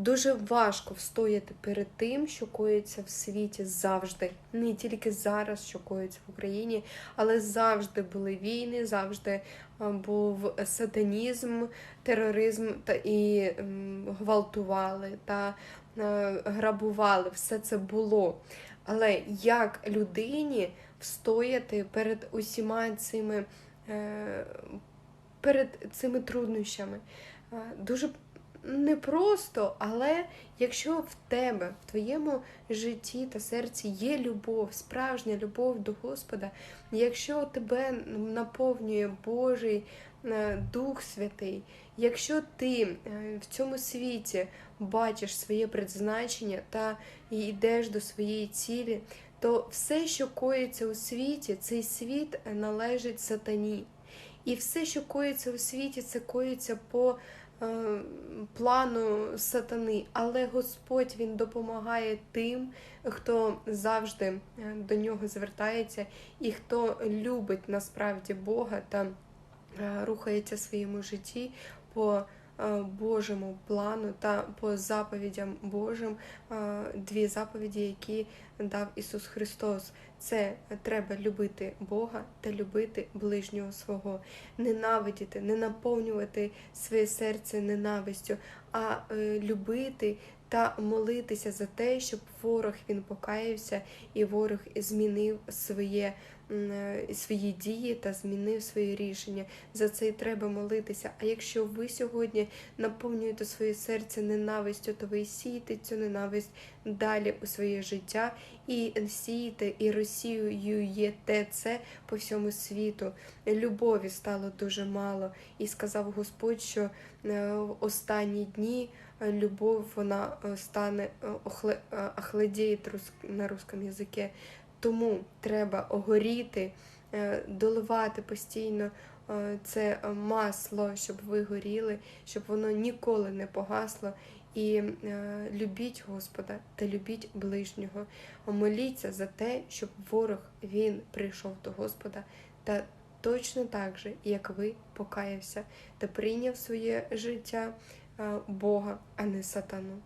Дуже важко встояти перед тим, що коїться в світі завжди, не тільки зараз, що коїться в Україні, але завжди були війни, завжди був сатанізм, тероризм та і гвалтували та грабували. Все це було. Але як людині встояти перед усіма цими, е, перед цими труднощами? Е, Дуже непросто, але якщо в тебе, в твоєму житті та серці є любов, справжня любов до Господа, якщо тебе наповнює Божий е, Дух Святий, якщо ти е, в цьому світі бачиш своє предзначення та йдеш до своєї цілі, то все, що коїться у світі, цей світ належить сатані. І все, що коїться у світі, це коїться по плану сатани. Але Господь Він допомагає тим, хто завжди е, до нього звертається і хто любить насправді Бога та е, рухається в своєму житті по е, Божому плану та по заповідям Божим, е, дві заповіді, які дав Ісус Христос. Це треба любити Бога та любити ближнього свого, ненавидіти, не наповнювати своє серце ненавистю, а е, любити та молитися за те, щоб ворог він покаявся і ворог змінив своє. е, Свої дії та змінив своє рішення. За це й треба молитися. А якщо ви сьогодні наповнюєте своє серце ненавистю, то ви сієте цю ненависть далі у своє життя і сієте і розсіюєте це по всьому світу. Любові стало дуже мало, і сказав Господь, що е, в останні дні е, любов вона е, стане е, охле- е, охладіє на русском язике. Тому треба огоріти, е, доливати постійно е, це е, масло, щоб ви горіли, щоб воно ніколи не погасло. І е, любіть Господа та любіть ближнього. Моліться за те, щоб ворог він прийшов до Господа та точно так же, як ви покаявся та прийняв своє життя е, Бога, а не сатану.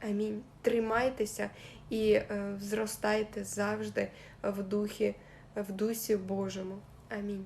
Амінь. Тримайтеся і е, зростайте завжди в духі, в дусі Божому. Амінь.